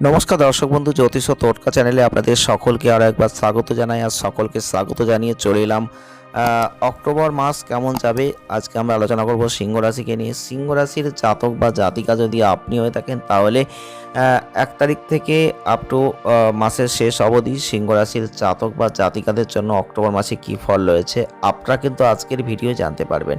নমস্কার দর্শক বন্ধু, জ্যোতিষ তোটকা চ্যানেলে আপনাদের সকলকে আরও একবার স্বাগত জানাই। আর সকলকে স্বাগত জানিয়ে চলে এলাম অক্টোবর মাস কেমন যাবে? আজকে আমরা আলোচনা করব সিংহ রাশিকে নিয়ে। সিংহ রাশির জাতক বা জাতিকা যদি আপনি হয়ে থাকেন, তাহলে এক তারিখ থেকে আপ টু মাসের শেষ অবধি সিংহ রাশির জাতক বা জাতিকাদের জন্য অক্টোবর মাসে কী ফল রয়েছে, আপনারা কিন্তু আজকের ভিডিও জানতে পারবেন।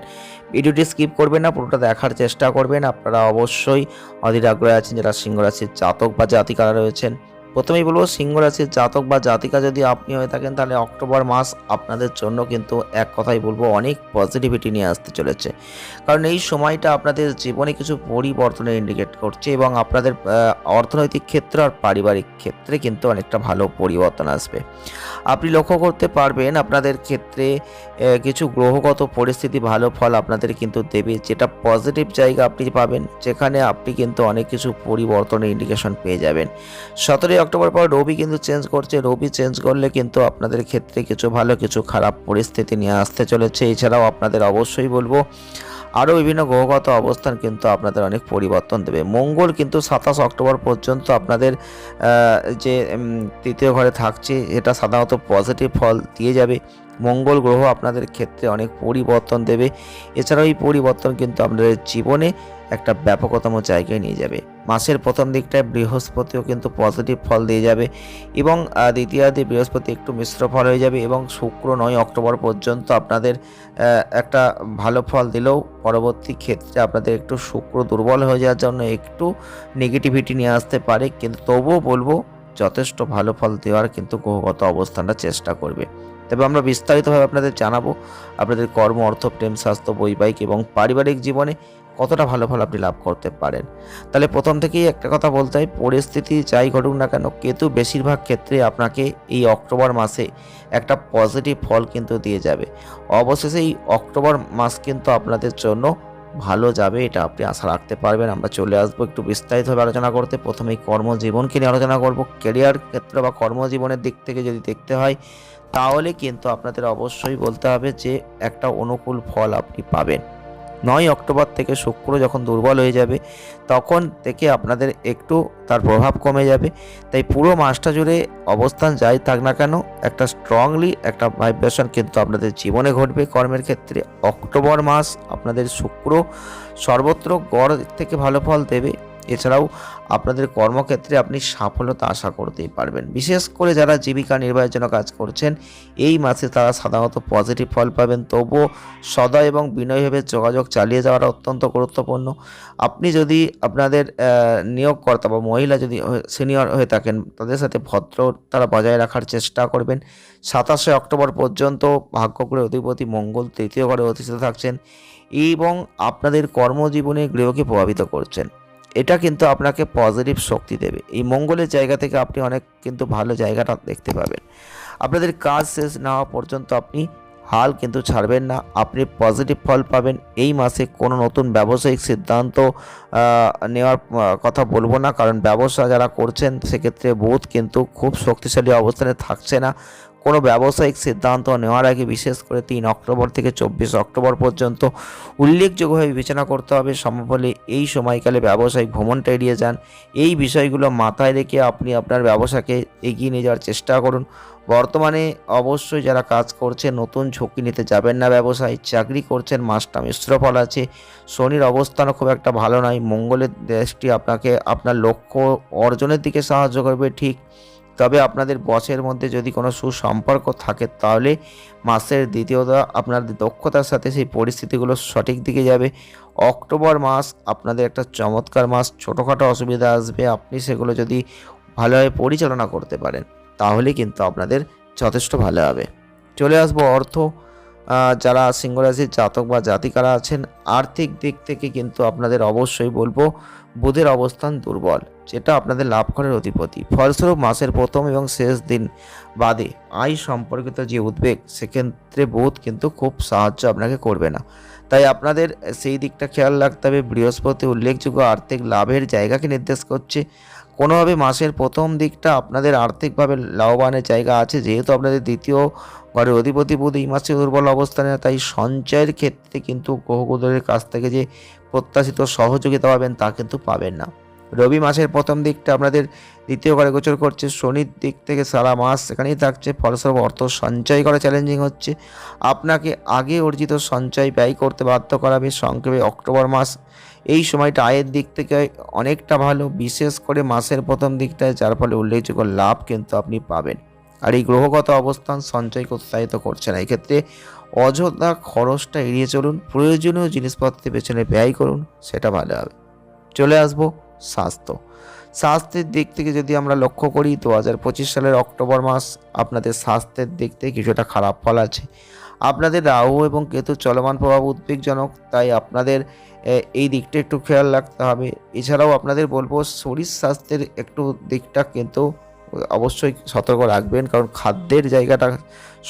ভিডিওটি স্কিপ করবেন না, পুরোটা দেখার চেষ্টা করবেন। আপনারা অবশ্যই অধীর আগ্রহে আছেন যারা সিংহ রাশির জাতক বা জাতিকারা রয়েছেন প্রথমেই বলব, সিংহ রাশির জাতক বা জাতিকা যদি আপনি হয়ে থাকেন, তাহলে অক্টোবর মাস আপনাদের জন্য কিন্তু এক কথাই বলব, অনেক পজিটিভিটি নিয়ে আসতে চলেছে। কারণ এই সময়টা আপনাদের জীবনে কিছু পরিবর্তনের ইন্ডিকেট করছে এবং আপনাদের অর্থনৈতিক ক্ষেত্র আর পারিবারিক ক্ষেত্রে কিন্তু অনেকটা ভালো পরিবর্তন আসবে। আপনি লক্ষ্য করতে পারবেন, আপনাদের ক্ষেত্রে কিছু গ্রহগত পরিস্থিতি ভালো ফল আপনাদের কিন্তু দেবে। যেটা পজিটিভ জায়গা আপনি পাবেন, যেখানে আপনি কিন্তু অনেক কিছু পরিবর্তনের ইন্ডিকেশন পেয়ে যাবেন। সতেরোই অক্টোবর পর রবি কিন্তু চেঞ্জ করছে। রবি চেঞ্জ করলে কিন্তু আপনাদের ক্ষেত্রে কিছু ভালো, কিছু খারাপ পরিস্থিতি নিয়ে আসতে চলেছে। এছাড়াও আপনাদের অবশ্যই বলব, আরও বিভিন্ন গ্রহগত অবস্থান কিন্তু আপনাদের অনেক পরিবর্তন দেবে। মঙ্গল কিন্তু সাতাশ অক্টোবর পর্যন্ত আপনাদের যে তৃতীয় ঘরে থাকছে, এটা সাধারণত পজিটিভ ফল দিয়ে যাবে। মঙ্গল গ্রহ আপনাদের ক্ষেত্রে অনেক পরিবর্তন দেবে। এছাড়াও এই পরিবর্তন কিন্তু আপনাদের জীবনে একটা ব্যাপকতম জায়গায় নিয়ে যাবে। মাসের প্রথম দিকটায় বৃহস্পতিও কিন্তু পজিটিভ ফল দিয়ে যাবে এবং দ্বিতীয়ার্ধে বৃহস্পতি একটু মিশ্র ফল হয়ে যাবে এবং শুক্র নয় অক্টোবর পর্যন্ত আপনাদের একটা ভালো ফল দিলেও পরবর্তী ক্ষেত্রে আপনাদের একটু শুক্র দুর্বল হয়ে যাওয়ার জন্য একটু নেগেটিভিটি নিয়ে আসতে পারে। কিন্তু তবুও বলব, যথেষ্ট ভালো ফল দেওয়ার কিন্তু গ্রহগত অবস্থানটা চেষ্টা করবে। তবে আমরা বিস্তারিতভাবে আপনাদের জানাব আপনাদের কর্ম, অর্থ, প্রেম, স্বাস্থ্য, বৈবাহিক এবং পারিবারিক জীবনে কতটা ভালো ফল আপনি লাভ করতে পারেন। তাহলে প্রথম থেকেই একটা কথা বলতে হয়, পরিস্থিতি যাই ঘটুক না কেন, কেতু বেশিরভাগ ক্ষেত্রে আপনাকে এই অক্টোবর মাসে একটা পজিটিভ ফল কিন্তু দিয়ে যাবে। অবশেষে এই অক্টোবর মাস কিন্তু আপনাদের জন্য ভালো যাবে, এটা আপনি আশা রাখতে পারবেন। আমরা চলে আসব একটু বিস্তারিতভাবে আলোচনা করতে। প্রথমেই কর্মজীবনকে নিয়ে আলোচনা করব। কেরিয়ার ক্ষেত্র বা কর্মজীবনের দিক থেকে যদি দেখতে হয় তাহলে কিন্তু আপনাদের অবশ্যই বলতে হবে যে একটা অনুকূল ফল আপনি পাবেন। নয় অক্টোবর থেকে শুক্র যখন দুর্বল হয়ে যাবে, তখন থেকে আপনাদের একটু তার প্রভাব কমে যাবে। তাই পুরো মাসটা জুড়ে অবস্থান যাই থাক না কেন, একটা স্ট্রংলি একটা ভাইব্রেশন কিন্তু আপনাদের জীবনে ঘটবে কর্মের ক্ষেত্রে। অক্টোবর মাস আপনাদের শুক্র সর্বত্র গড় থেকে ভালো ফল দেবে। এছাড়াও আপনাদের কর্মক্ষেত্রে আপনি সাফল্যতা আশা করতেই পারবেন। বিশেষ করে যারা জীবিকা নির্বাহের জন্য কাজ করছেন, এই মাসে তারা সাধারণত পজিটিভ ফল পাবেন। তবুও সদয় এবং বিনয়ভাবে যোগাযোগ চালিয়ে যাওয়াটা অত্যন্ত গুরুত্বপূর্ণ। আপনি যদি আপনাদের নিয়োগকর্তা বা মহিলা যদি সিনিয়র হয়ে থাকেন, তাদের সাথে ভদ্রতা বজায় রাখার চেষ্টা করবেন। সাতাশে অক্টোবর পর্যন্ত ভাগ্যকুলের অধিপতি মঙ্গল তৃতীয় ঘরে অধিষ্ঠিত থাকছেন এবং আপনাদের কর্মজীবনে গৃহকে প্রভাবিত করছেন। এটা কিন্তু আপনাকে পজিটিভ শক্তি দেবে। এই মঙ্গলের জায়গা থেকে আপনি অনেক কিন্তু ভালো জায়গাটা দেখতে পাবেন। আপনাদের কাজ শেষ না হওয়া পর্যন্ত আপনি হাল কিন্তু ছাড়বেন না। আপনি পজিটিভ ফল পাবেন। এই মাসে কোনো নতুন ব্যবসায়িক সিদ্ধান্ত নেওয়ার কথা বলব না। কারণ ব্যবসা যারা করছেন, সেক্ষেত্রে বুধ কিন্তু খুব শক্তিশালী অবস্থানে থাকছে না। কোনো ব্যবসায়িক সিদ্ধান্ত নেওয়ার আগে বিশেষ করে তিন অক্টোবর থেকে চব্বিশ অক্টোবর পর্যন্ত উল্লেখযোগ্যভাবে বিবেচনা করতে হবে। সম্ভব হলে এই সময়কালে ব্যবসায়িক ভ্রমণটা এড়িয়ে যান। এই বিষয়গুলো মাথায় রেখে আপনি আপনার ব্যবসাকে এগিয়ে নিয়ে যাওয়ার চেষ্টা করুন। বর্তমানে অবশ্যই যারা কাজ করছে নতুন ঝুঁকি নিতে যাবেন না ব্যবসায়। চাকরি করছেন মাসটা মিশ্র ফল আছে। শনির অবস্থানও খুব একটা ভালো নয়। মঙ্গলের দেশটি আপনাকে আপনার লক্ষ্য অর্জনের দিকে সাহায্য করবে, ঠিক তবে আপনাদের বসের মধ্যে যদি কোনো সুসম্পর্ক থাকে, তাহলে মাসের দ্বিতীয়তা আপনার দক্ষতার সাথে সেই পরিস্থিতিগুলো সঠিক দিকে যাবে। অক্টোবর মাস আপনাদের একটা চমৎকার মাস, ছোটোখাটো অসুবিধা আসবে, আপনি সেগুলো যদি ভালোভাবে পরিচালনা করতে পারেন, তাহলে কিন্তু আপনাদের যথেষ্ট ভালো হবে। চলে আসব অর্থ যারা সিংহরাশির জাতক বা জাতিকারা আছেন, আর্থিক দিক থেকে কিন্তু আপনাদের অবশ্যই বলব, বুধের অবস্থান দুর্বল। যেটা আপনাদের লাভ করার অধিপতি। ফলস্বরূপ মাসের প্রথম এবং শেষ দিন বাদে আয় সম্পর্কিত যে উদ্বেগ, সেক্ষেত্রে বোধ কিন্তু খুব সাহায্য আপনাকে করবে না। তাই আপনাদের সেই দিকটা খেয়াল রাখতে হবে। বৃহস্পতি উল্লেখযোগ্য আর্থিক লাভের জায়গাকে নির্দেশ করছে। কোনোভাবে মাসের প্রথম দিকটা আপনাদের আর্থিকভাবে লাভবানের জায়গা আছে। যেহেতু আপনাদের দ্বিতীয় ঘরের অধিপতি বুধ এই মাসে দুর্বল অবস্থানে, তাই সঞ্চয়ের ক্ষেত্রে কিন্তু গ্রহগুলোর কাছ থেকে যে প্রত্যাশিত সহযোগিতা পাবেন তা কিন্তু পাবেন না। রবি মাসের প্রথম দিকটা আপনাদের দ্বিতীয় ঘরে গোচর করছে, শনির দিক থেকে সারা মাস এখানেই থাকছে, ফলস্বরূপ অর্থ সঞ্চয় করা চ্যালেঞ্জিং হচ্ছে। আপনাকে আগে অর্জিত সঞ্চয় ব্যয় করতে বাধ্য করাবে সংক্ষেপে অক্টোবর মাস, এই সময়টা আয়ের দিক থেকে অনেকটা ভালো, বিশেষ করে মাসের প্রথম দিকটায়, যার ফলে উল্লেখযোগ্য লাভ কিন্তু আপনি পাবেন। আর এই গ্রহগত অবস্থান সঞ্চয়কে উৎসাহিত করছে না। এক্ষেত্রে অযথা খরচটা এড়িয়ে চলুন, প্রয়োজনীয় জিনিসপত্রের পেছনে ব্যয় করুন, সেটা ভালো হবে। চলে আসব স্বাস্থ্য। স্বাস্থ্যের দিক থেকে যদি আমরা লক্ষ্য করি দু হাজার পঁচিশ সালের অক্টোবর মাস আপনাদের স্বাস্থ্যের দিক থেকে কিছুটা খারাপ ফল আছে। আপনাদের রাহু এবং কেতু চলমান প্রভাব উদ্বেগজনক, তাই আপনাদের এই দিকটা একটু খেয়াল রাখতে হবে। এছাড়াও আপনাদের বলব, শরীর স্বাস্থ্যের একটু দিকটা কিন্তু অবশ্যই সতর্ক রাখবেন, কারণ খাদ্যের জায়গাটা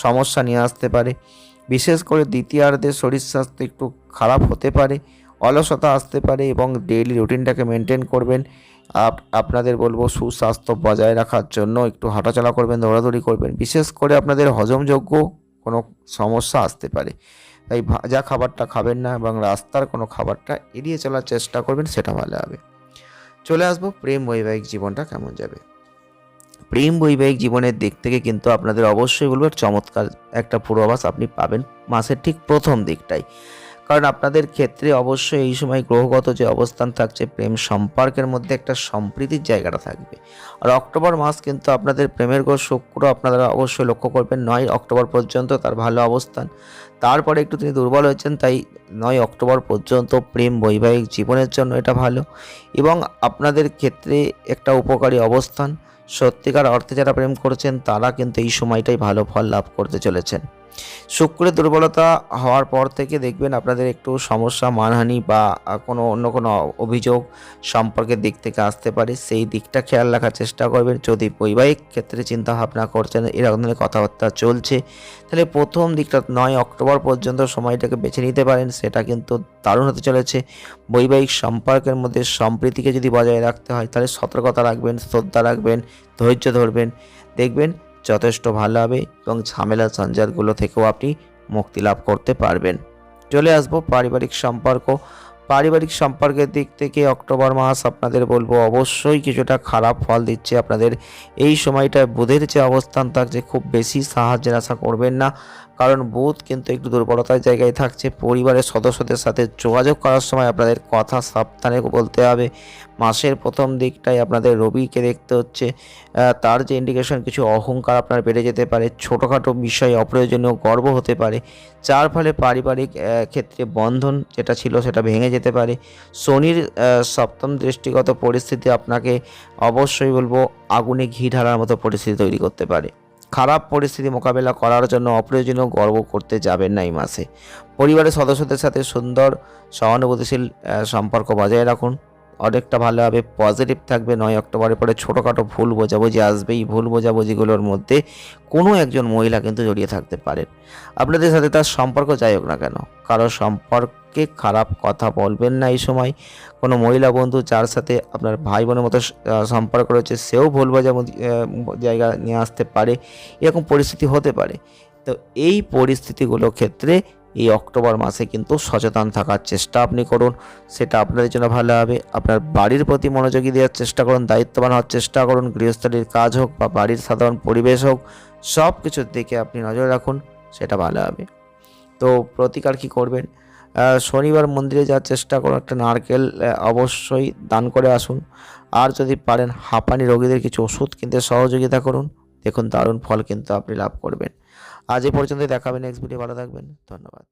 সমস্যা নিয়ে আসতে পারে। বিশেষ করে দ্বিতীয়ার্ধে শরীর স্বাস্থ্য একটু খারাপ হতে পারে। অলসতা আসতে পারে এবং ডেইলি রুটিনটাকে মেনটেন করবেন। আপ- আপনাদের বলব সুস্বাস্থ্য বজায় রাখার জন্য একটু হাঁটাচলা করবেন, দৌড়াদৌড়ি করবেন। বিশেষ করে আপনাদের হজমযোগ্য কোনো সমস্যা আসতে পারে। তাই ভাজা খাবারটা খাবেন না এবং রাস্তার কোনো খাবারটা এড়িয়ে চলার চেষ্টা করবেন, সেটা ভালো হবে। চলে আসব প্রেম বৈবাহিক জীবনটা কেমন যাবে? প্রেম বৈবাহিক জীবনের দিক থেকে কিন্তু আপনাদের অবশ্যই বলব, চমৎকার একটা পূর্বাভাস আপনি পাবেন মাসের ঠিক প্রথম দিকটাই কারণ আপনাদের ক্ষেত্রে অবশ্যই এই সময় গ্রহগত যে অবস্থান থাকছে, প্রেম সম্পর্কের মধ্যে একটা সম্প্রীতির জায়গাটা থাকবে। আর অক্টোবর মাস কিন্তু আপনাদের প্রেমের গ্রহ শুক্র আপনারা অবশ্যই লক্ষ্য করবেন, নয় অক্টোবর পর্যন্ত তার ভালো অবস্থান। তারপরে একটু তিনি দুর্বল হয়েছেন, তাই নয় অক্টোবর পর্যন্ত প্রেম বৈবাহিক জীবনের জন্য এটা ভালো। এবং আপনাদের ক্ষেত্রে একটা উপকারী অবস্থান, সত্যিকার অর্থে যারা প্রেম করছেন, তারা কিন্তু এই সময়টাই ভালো ফল লাভ করতে চলেছেন। শুক্রের দুর্বলতা হওয়ার পর থেকে দেখবেন আপনাদের একটু সমস্যা, মানহানি বা কোনো অন্য কোনো অভিযোগ সম্পর্কের দিক থেকে আসতে পারে। সেই দিকটা খেয়াল রাখার চেষ্টা করবেন। যদি বৈবাহিক ক্ষেত্রে চিন্তা ভাবনা করছেন এরকম ধরনের কথাবার্তা চলছে, তাহলে প্রথম দিকটা নয় অক্টোবর পর্যন্ত সময়টাকে বেছে নিতে পারেন। সেটা কিন্তু দারুণ হতে চলেছে। বৈবাহিক সম্পর্কের মধ্যে সম্প্রীতিকে যদি বজায় রাখতে হয়, তাহলে সতর্কতা রাখবেন, শ্রদ্ধা রাখবেন, ধৈর্য ধরবেন। দেখবেন যথেষ্ট ভালো হবে এবং ঝামেলা সঞ্জাতগুলো থেকেও আপনি মুক্তি লাভ করতে পারবেন। চলে আসব পারিবারিক সম্পর্ক পারিবারিক সম্পর্কের দিক থেকে অক্টোবর মাস আপনাদের বলব অবশ্যই কিছুটা খারাপ ফল দিচ্ছে আপনাদের। এই সময়টায় বুধের যে অবস্থান থাকছে খুব বেশি সাহায্যের আশা করবেন না। কারণ বুধ কিন্তু একটু দুর্বলতার জায়গায় থাকছে। পরিবারের সদস্যদের সাথে যোগাযোগ করার সময় আপনাদের কথা সাবধানে বলতে হবে। মাসের প্রথম দিকটায় আপনাদের রবিকে দেখতে হচ্ছে। তার যে ইন্ডিকেশন কিছু অহংকার আপনার বেড়ে যেতে পারে। ছোটোখাটো বিষয়ে, অপ্রয়োজনীয় গর্ব হতে পারে। যার ফলে পারিবারিক ক্ষেত্রে বন্ধন যেটা ছিল, সেটা ভেঙে যেতে পারে। শনির সপ্তম দৃষ্টিগত পরিস্থিতি আপনাকে অবশ্যই বলব আগুনে ঘি ঢালার মতো পরিস্থিতি তৈরি করতে পারে। খারাপ পরিস্থিতি মোকাবেলা করার জন্য অপ্রয়োজনীয় গর্ব করতে যাবেন না এই মাসে। পরিবারের সদস্যদের সাথে সুন্দর, সহানুভূতিশীল সম্পর্ক বজায় রাখুন। অনেকটা ভালোভাবে পজিটিভ থাকবে। নয় অক্টোবরের পরে ছোটোখাটো ভুল বোঝাবুঝি আসবেই। ভুল বোঝাবুঝিগুলোর মধ্যে কোনো একজন মহিলা কিন্তু জড়িয়ে থাকতে পারেন। আপনাদের সাথে তার সম্পর্ক যাই হোক না কেন, কারও সম্পর্কে খারাপ কথা বলবেন না এই সময়। কোনো মহিলা বন্ধু যার সাথে আপনার ভাই বোনের মতো সম্পর্ক রয়েছে, সেও ভুল বোঝাবুঝি জায়গা নিয়ে আসতে পারে। এরকম পরিস্থিতি হতে পারে। তো এই পরিস্থিতিগুলোর ক্ষেত্রে এই অক্টোবর মাসে কিন্তু সচেতন থাকার চেষ্টা আপনি করুন। সেটা আপনাদের জন্য ভালো হবে। আপনার বাড়ির প্রতি মনোযোগী দেওয়ার চেষ্টা করুন, দায়িত্ববান হওয়ার চেষ্টা করুন, গৃহস্থলীর কাজ হোক বা বাড়ির সাধারণ পরিবেশ হোক সব কিছুর দিকে আপনি নজর রাখুন, সেটা ভালো হবে। তো প্রতিকার কি করবেন? শনিবার মন্দিরে যাওয়ার চেষ্টা করুন, একটা নারকেল অবশ্যই দান করে আসুন। আর যদি পারেন হাঁপানি রোগীদের কিছু ওষুধ কিনতে সহযোগিতা করুন। দেখুন দারুণ ফল কিন্তু আপনি লাভ করবেন। আজ এ পর্যন্ত দেখাবেন নেক্সট ভিডিও ভালো থাকবেন ধন্যবাদ।